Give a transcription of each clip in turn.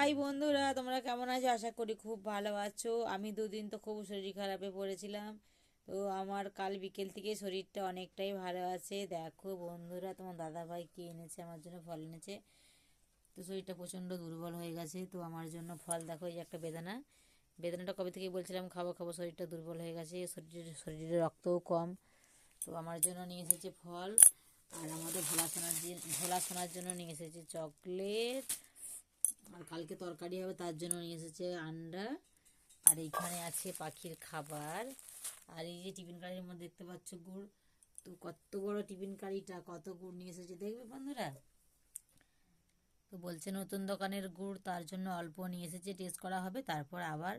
High বন্ধুরা, তোমরা কেমন আছো? আশা করি খুব ভালো আছো। আমি দুদিন তো খুব শরীর খারাপে পড়েছিলাম। তো আমার কাল বিকেল থেকে শরীরটা অনেকটাই ভালো আছে। দেখো বন্ধুরা, তোমার দাদা ভাই কি এনেছে? আমার জন্য ফল এনেছে। তো শরীরটা প্রচণ্ড দুর্বল হয়ে গেছে। তো আমার জন্য ফল, দেখো এই একটা বেদানা। বেদানাটা কবে থেকে বলছিলাম? খাব খাব, শরীরটা দুর্বল হয়ে গেছে। শরীরের শরীরে রক্তও কম। তো আমার জন্য নিয়ে এসেছে ফল। আর আমাদের ভোলা সোনার ভোলা সোনার জন্য নিয়ে এসেছে চকলেট। আর কালকে তরকারি হবে, তার জন্য নিয়ে এসেছে আন্ডা। আর এইখানে আছে পাখির খাবার। আর এই যে টিফিন কারির মধ্যে দেখতে পাচ্ছ গুড়। তো কত বড় টিফিন কারিটা, কত গুড় নিয়ে এসেছে। দেখবে বন্ধুরা? তো বলছে নতুন দোকানের গুড়, তার জন্য অল্প নিয়ে এসেছে। টেস্ট করা হবে, তারপর আবার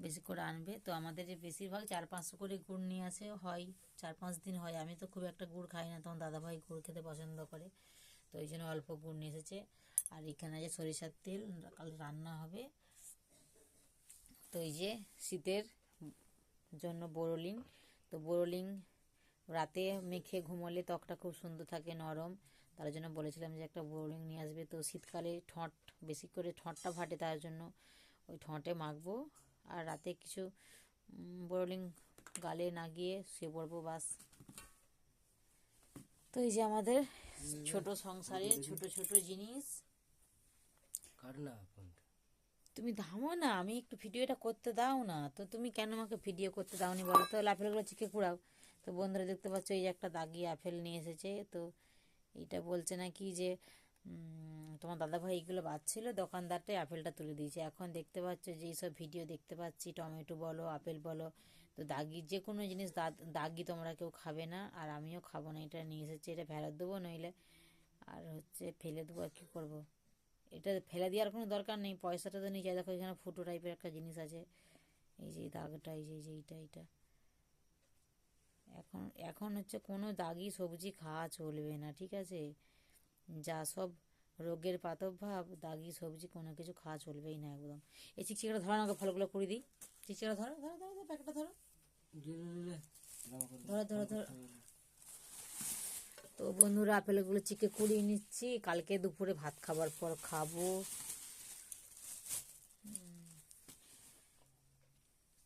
বেশি করে আনবে। তো আমাদের যে বেশিরভাগ চার পাঁচশো করে গুড় নিয়ে আসে, হয়, চার পাঁচ দিন হয়। আমি তো খুব একটা গুড় খাই না, তখন দাদাভাই গুড় খেতে পছন্দ করে। তো ওই জন্য অল্প গুড় এসেছে। আর এখানে আছে সরিষার তেল, কাল রান্না হবে। তো এই যে শীতের জন্য বোরোলিন। তো বোরোলিন রাতে মেখে ঘুমোলে ত্বকটা খুব সুন্দর থাকে, নরম। তার জন্য বলেছিলাম যে একটা বোরোলিন নিয়ে আসবে। তো শীতকালে ঠোঁট, বেশি করে ঠোঁটটা ফাটে তার জন্য ওই ঠোঁটে মাখবো। আর রাতে কিছু বোরোলিন গালে না গিয়ে শুয়ে পড়ব, বাস। তো এই যে আমাদের ছোট সংসারে ছোট ছোট জিনিস। তুমি থামো না আমি একটু ভিডিওটা করতে দাও না। তো তুমি কেন আমাকে ভিডিও করতে দাওনি বলো তো? আপেলগুলো চিকে কুড়াও তো বন্ধুরা দেখতে পাচ্ছ এই যে একটা দাগি আপেল নিয়ে এসেছে। তো এটা বলছে নাকি যে তোমার দাদাভাই এইগুলো বাচ্ছিল দোকানদারটাই আপেলটা তুলে দিয়েছে। এখন দেখতে পাচ্ছ যে এইসব ভিডিও দেখতে পাচ্ছি। টমেটো বলো আপেল বলো তো দাগি, যে কোনো জিনিস দাগি তোমরা কেউ খাবে না, আর আমিও খাব না, এটা নিয়ে এসেছে, এটা ফেরত দেবো, নইলে আর হচ্ছে ফেলে দেবো, আর কী করব? এটা ফেলে দেওয়ার কোনো দরকার নেই, পয়সাটা তো নিয়ে নিচে দেখো, এখানে ফুটো টাইপের একটা জিনিস আছে। এই যে দাগটা, এই যে এই যে এইটা এইটা। এখন এখন হচ্ছে কোনো দাগি সবজি খাওয়া চলবে না, ঠিক আছে? যা সব রোগের প্রাদুর্ভাব, দাগি, সবজি কোনো কিছু খাওয়া চলবেই না একদম। এই চিকচিকাটা ধরো আমাকে, ফলগুলো করে দিই। চিকচিকাটা ধরো ধরো ধরো, প্যাকেটটা ধরো। তো বন্ধুরা, আপেলগুলো চিকে কুড়িয়ে নিচ্ছি। কালকে দুপুরে ভাত খাবার পর খাব।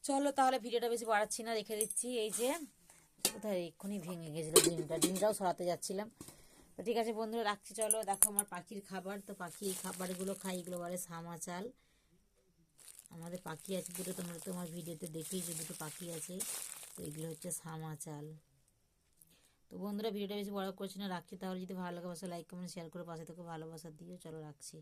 চলো তাহলে ভিডিওটা বেশি বাড়াচ্ছি না, রেখে দিচ্ছি। এই যে, কোথায় এক্ষুনি ভেঙে গেছিল ডিমটা। ডিমটাও সরাতে যাচ্ছিলাম। তো ঠিক আছে বন্ধুরা, রাখছি। চলো, দেখো আমার পাখির খাবার। তো পাখি এই খাবারগুলো খাই, এগুলো বলে সামা চাল আমাদের পাখি আছে দুটো তোমরা তোমার ভিডিওতে দেখেইছো দুটো পাখি আছে। তো এগুলো হচ্ছে সামাচাল। তো বন্ধুরা, ভিডিওটা বেশি বড় করছি না, রাখছি। তাহলে যদি ভালো লাগে লাইক কমেন্ট শেয়ার করে পাশে থেকে ভালোবাসা দিও। চলো রাখছি।